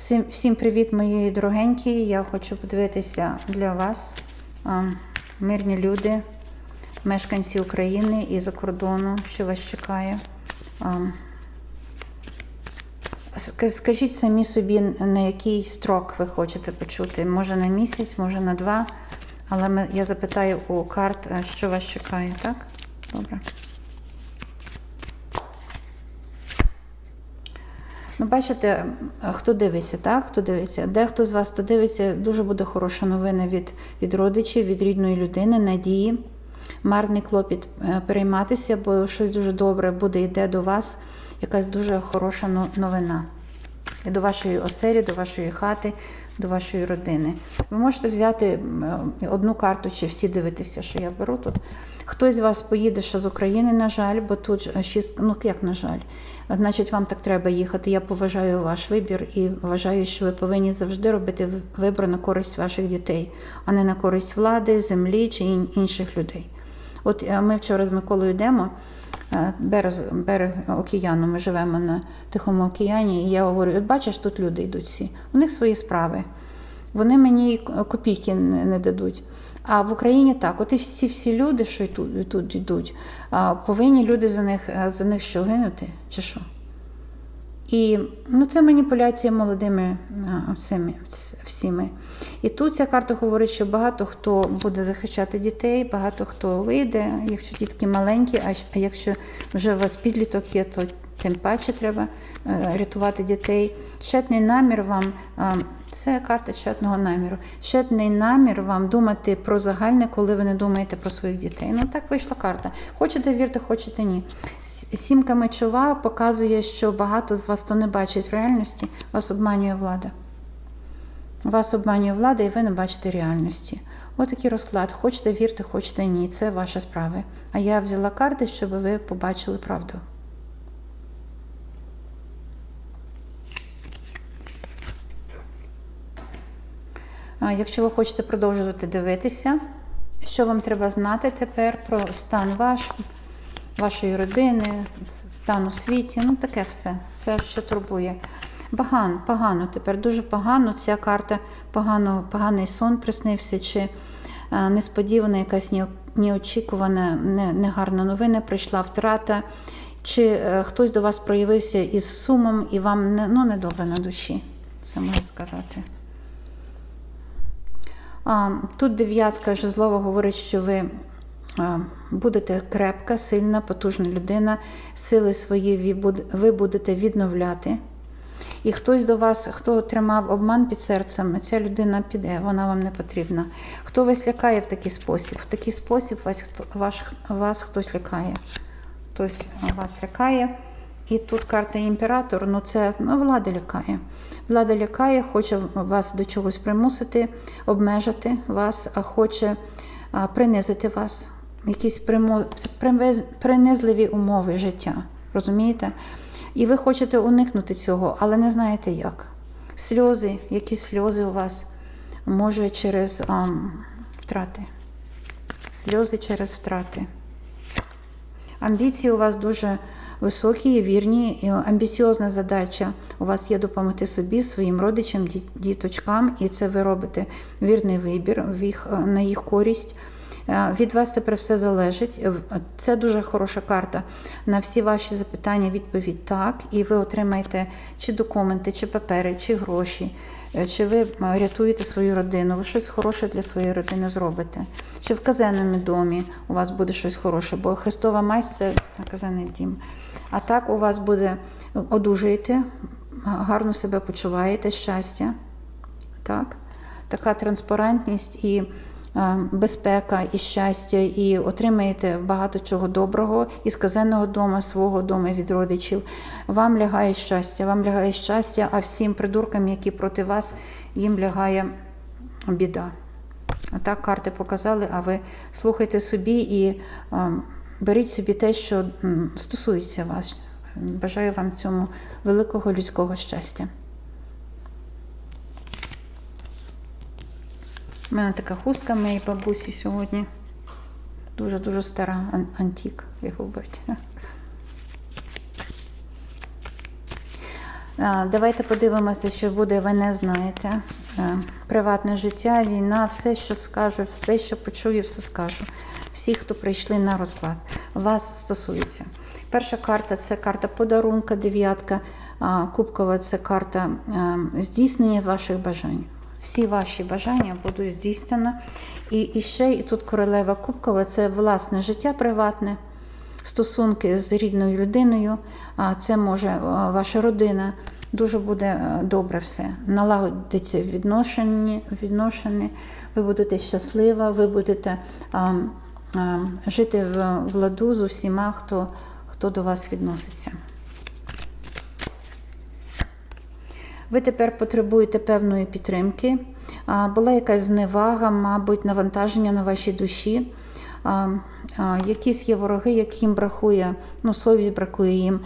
Всім, всім привіт, мої дорогенькі. Я хочу подивитися для вас, мирні люди, мешканці України і за кордону, що вас чекає. Скажіть самі собі, на який строк ви хочете почути? Може на місяць, може на два. Але я запитаю у карт, що вас чекає, так? Добре. Ну, бачите, хто дивиться, так? Хто дивиться? Дехто з вас, хто дивиться, дуже буде хороша новина від, від родичів, від рідної людини, надії. Марний клопіт е, перейматися, бо щось дуже добре буде йде до вас, якась дуже хороша новина. І до вашої оселі, до вашої хати, до вашої родини. Ви можете взяти е, одну карту чи всі дивитися, що я беру тут. Хтось з вас поїде ще з України, на жаль, бо тут е, шість, ну як на жаль, значить, вам так треба їхати. Я поважаю ваш вибір і вважаю, що ви повинні завжди робити вибір на користь ваших дітей, а не на користь влади, землі чи інших людей. От е, ми вчора з Миколою йдемо. Е, Берег, океану, ми живемо на Тихому океані, і я говорю: от бачиш, тут люди йдуть всі. У них свої справи. Вони мені копійки не дадуть. А в Україні так, от і всі всі люди, що тут, тут йдуть, повинні люди за них, за них що гинути, чи що? І ну, це маніпуляція молодими всіми, всіми. І тут ця карта говорить, що багато хто буде захищати дітей, багато хто вийде, якщо дітки маленькі, а якщо вже у вас підліток є, то тим паче треба е, рятувати дітей. Щетний намір вам, це карта щетного наміру. Щетний намір вам думати про загальне, коли ви не думаєте про своїх дітей. Ну так вийшла карта. Хочете вірте, хочете ні. Сімка мечова показує, що багато з вас, хто не бачить реальності, вас обманює влада. Вас обманює влада, і ви не бачите реальності. Отакий розклад. Хочете вірте, хочете ні. Це ваша справа. А я взяла карти, щоб ви побачили правду. Якщо ви хочете продовжувати дивитися, що вам треба знати тепер про стан ваш, вашої родини, стан у світі, ну таке все, все, що турбує. Погано, погано, тепер дуже погано. Ця карта погано, поганий сон приснився, чи несподівана якась неочікувана, негарна новина прийшла втрата, чи е, хтось до вас проявився із сумом і вам ну, недобре на душі, це можу сказати. Тут дев'ятка жезлова говорить, що ви будете крепка, сильна, потужна людина, сили свої ви будете відновляти. І хтось до вас, хто тримав обман під серцем, ця людина піде, вона вам не потрібна. Хто вас лякає в такий спосіб? В такий спосіб вас, ваш, вас хтось лякає. Хтось вас лякає. І тут карта імператор, ну це ну, влада лякає. Влада лякає, хоче вас до чогось примусити, обмежити вас, а хоче а, принизити вас. Якісь приму- принизливі умови життя. Розумієте? І ви хочете уникнути цього, але не знаєте як. Сльози, якісь сльози у вас, може через ам, втрати. Сльози через втрати. Амбіції у вас дуже високі вірні. Амбіціозна задача у вас є допомогти собі, своїм родичам, діточкам, і це ви робите вірний вибір в їх, е, на їх користь. Е, Від вас тепер все залежить. Е, Це дуже хороша карта. На всі ваші запитання відповідь так, і ви отримаєте чи документи, чи папери, чи гроші, чи ви е, рятуєте свою родину, ви щось хороше для своєї родини зробите. Чи в казенному домі у вас буде щось хороше, бо Христова Масть це казенний дім. А так у вас буде одужуєте, гарно себе почуваєте, щастя. Так? Така транспарентність і е, безпека, і щастя, і отримаєте багато чого доброго із казенного дому, свого дому від родичів. Вам лягає щастя, вам лягає щастя, а всім придуркам, які проти вас, їм лягає біда. Так карти показали, а ви слухайте собі і е, беріть собі те, що стосується вас. Бажаю вам цьому великого людського щастя. У мене така хустка моєї бабусі сьогодні. Дуже-дуже стара ан- антик, як говорять. Давайте подивимося, що буде, ви не знаєте. Е, Приватне життя, війна, все, що скажу, все, що почую, все скажу. Всі, хто прийшли на розклад, вас стосується. Перша карта це карта подарунка, дев'ятка. Кубкова це карта е, здійснення ваших бажань. Всі ваші бажання будуть здійснено. І, і ще і тут королева Кубкова це власне життя приватне стосунки з рідною людиною, а це може е, ваша родина. Дуже буде е, добре все. Налагодиться відношення, відношення, ви будете щаслива, ви будете а, а, жити в, в ладу з усіма, хто, хто до вас відноситься. Ви тепер потребуєте певної підтримки. Була якась зневага, мабуть, навантаження на вашій душі. Якісь є вороги, яким бракує, ну, совість бракує їм.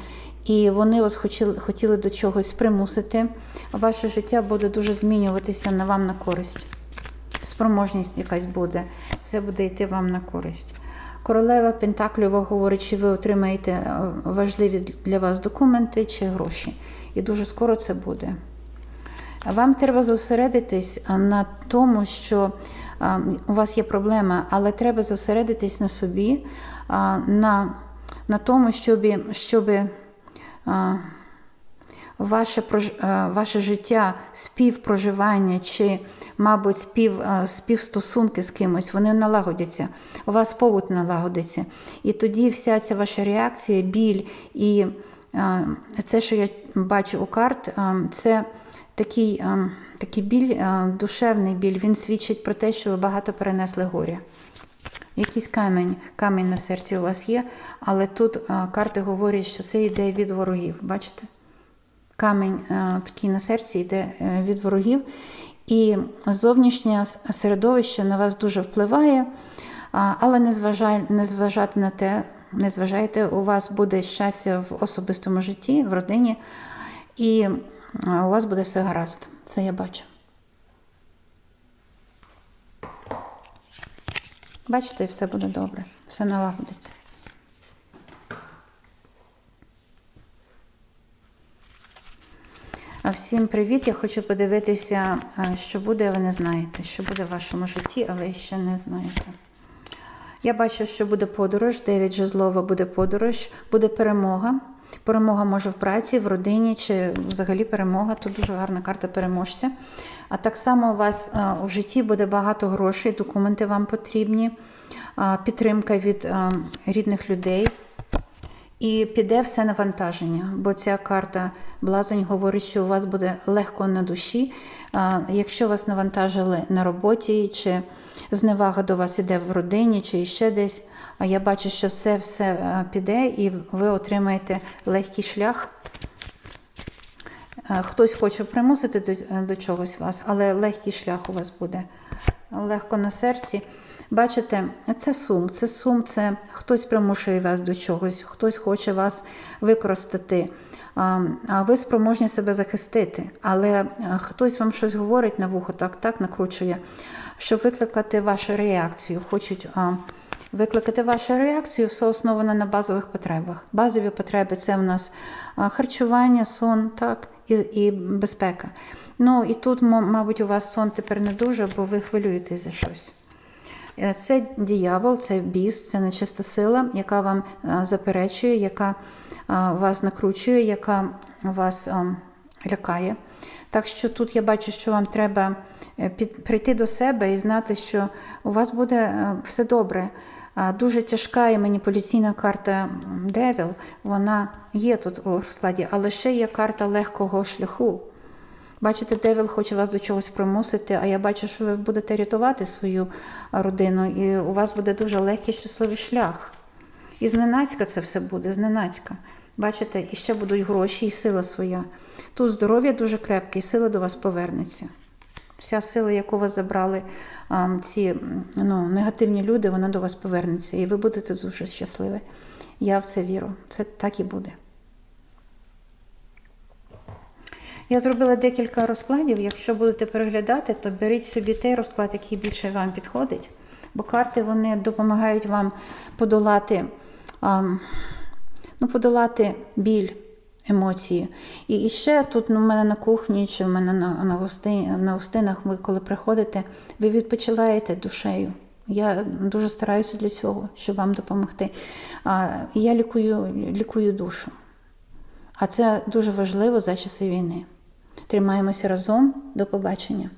І вони вас хотіли, хотіли до чогось примусити. Ваше життя буде дуже змінюватися на вам на користь. Спроможність якась буде, все буде йти вам на користь. Королева Пентаклюва говорить, що ви отримаєте е, важливі для вас документи чи гроші. І дуже скоро це буде. Вам треба зосередитись на тому, що у вас є проблема, але треба зосередитись на собі, на, на тому, щоб, щоб ваше, ваше життя, співпроживання чи, мабуть, спів, співстосунки з кимось, вони налагодяться. У вас побут налагодиться. І тоді вся ця ваша реакція, біль і це, що я бачу у карт, це такий, такий біль, душевний біль, він свідчить про те, що ви багато перенесли горя. Якийсь камінь, камінь на серці у вас є, але тут карти говорять, що це йде від ворогів. Бачите? Камінь такий на серці йде е, від ворогів. І зовнішнє середовище на вас дуже впливає, але не, зважай, не зважати на те, не зважайте, у вас буде щастя в особистому житті, в родині, і у вас буде все гаразд. Це я бачу. Бачите, все буде добре, все налагодиться. Всім привіт! Я хочу подивитися, що буде, ви не знаєте, що буде в вашому житті, а ви ще не знаєте. Я бачу, що буде подорож, 9 жезлова буде подорож, буде перемога. Перемога може в праці, в родині чи взагалі перемога. Тут дуже гарна карта переможця. А так само у вас у в житті буде багато грошей, документи вам потрібні, підтримка від рідних людей. І піде все навантаження, бо ця карта блазень говорить, що у вас буде легко на душі. Якщо вас навантажили на роботі, чи зневага до вас іде в родині, чи ще десь, я бачу, що все все піде, і ви отримаєте легкий шлях. Хтось хоче примусити до, до чогось вас, але легкий шлях у вас буде легко на серці. Бачите, це сум, це сум, це хтось примушує вас до чогось, хтось хоче вас використати, а ви спроможні себе захистити. Але е, хтось вам щось говорить на вухо, так, так накручує, щоб викликати вашу реакцію. Хочуть викликати вашу реакцію, все основано на базових потребах. Базові потреби це в нас харчування, сон, так, і, і безпека. Ну і тут, мабуть, у вас сон тепер не дуже, бо ви хвилюєтесь за щось. Е, Це диявол, це біс, це нечиста сила, яка вам е, заперечує, яка е, вас накручує, яка вас лякає. Так що тут я бачу, що вам треба під, прийти до себе і знати, що у вас буде все добре. Дуже тяжка і маніпуляційна карта Девіл, вона є тут у складі, але ще є карта легкого шляху. Бачите, Девіл хоче вас до чогось примусити, а я бачу, що ви будете рятувати свою родину, і у вас буде дуже легкий щасливий шлях. І зненацька це все буде, зненацька. Бачите, і ще будуть гроші, і сила своя. Тут здоров'я дуже крепке, і сила до вас повернеться. Вся сила, яку вас забрали ці ну, негативні люди, вона до вас повернеться. І ви будете дуже щасливі. Я в це вірю. Це так і буде. Я зробила декілька розкладів. Якщо будете переглядати, то беріть собі той розклад, який більше вам підходить. Бо карти вони допомагають вам подолати, ам, ну, подолати біль, емоції. І, ще тут ну, у мене на кухні чи в мене на, на, гости, на гостинах, ви коли приходите, ви відпочиваєте душею. Я дуже стараюся для цього, щоб вам допомогти. А, я лікую, лікую душу. А це дуже важливо за часи війни. Тримаємося разом. До побачення.